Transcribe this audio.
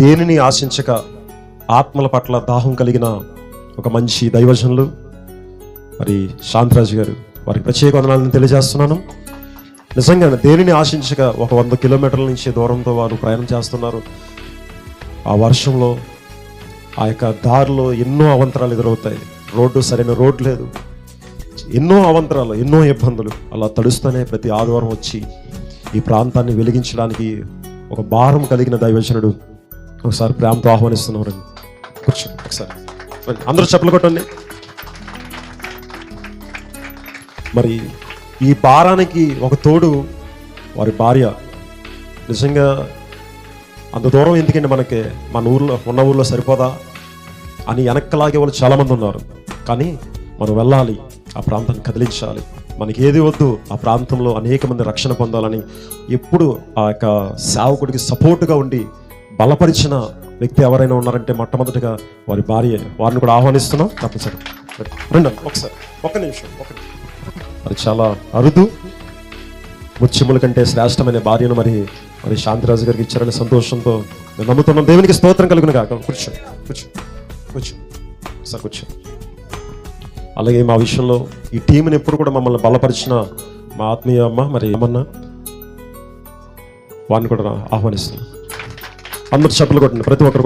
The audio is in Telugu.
దేనిని ఆశించక ఆత్మల పట్ల దాహం కలిగిన ఒక మంచి దైవజనులు? మరి శాంతరాజు గారు వారికి ప్రత్యేక వందనాలను తెలియజేస్తున్నాను. నిజంగా దేనిని ఆశించక ఒక వంద కిలోమీటర్ల నుంచి దూరంతో వారు ప్రయాణం చేస్తున్నారు. ఆ వర్షంలో ఆ యొక్క దారిలో ఎన్నో అవంతరాలు ఎదురవుతాయి. రోడ్డు సరైన రోడ్డు లేదు. ఎన్నో అవంతరాలు ఎన్నో ఇబ్బందులు అలా తడుస్తూనే ప్రతి ఆదివారం వచ్చి ఈ ప్రాంతాన్ని వెలిగించడానికి ఒక భారం కలిగిన దైవజనుడు ఒకసారి ప్రేమతో ఆహ్వానిస్తున్నారు కూర్చోండి ఒకసారి. అందరూ చెప్పలు కొట్టండి. మరి ఈ భారానికి ఒక తోడు వారి భార్య. నిజంగా అంత దూరం ఎందుకండి మనకి? మన ఊర్లో ఉన్న ఊర్లో సరిపోదా? అని వెనక్కలాగే వాళ్ళు చాలామంది ఉన్నారు. కానీ మనం వెళ్ళాలి ఆ ప్రాంతాన్ని కదిలించాలి. మనకి ఏది వద్దు ఆ ప్రాంతంలో అనేక మంది రక్షణ పొందాలని ఎప్పుడు ఆ యొక్క సేవకుడికి సపోర్టుగా ఉండి బలపరిచిన వ్యక్తి ఎవరైనా ఉన్నారంటే మొట్టమొదటిగా వారి భార్య వారిని కూడా ఆహ్వానిస్తున్నాం. తప్పనిసరి రెండు ఒకసారి ఒక్క నిమిషం ఒక మరి చాలా అరుదు ముత్యముల కంటే శ్రేష్టమైన భార్యను మరి మరి శాంతిరాజు గారికి ఇచ్చారనే సంతోషంతో మేము నమ్ముతున్నాం. దేవునికి స్తోత్రం కలుగును కాక కూర్చో కూర్చో కూర్చో. సార్ కూర్చో. అలాగే మా విషయంలో ఈ టీంని ఎప్పుడు కూడా మమ్మల్ని బలపరిచిన మా ఆత్మీయ అమ్మ మరి ఏమన్నా వారిని కూడా ఆహ్వానిస్తున్నాం. అందరు చెప్పులు కొట్టండి ప్రతి ఒక్కరు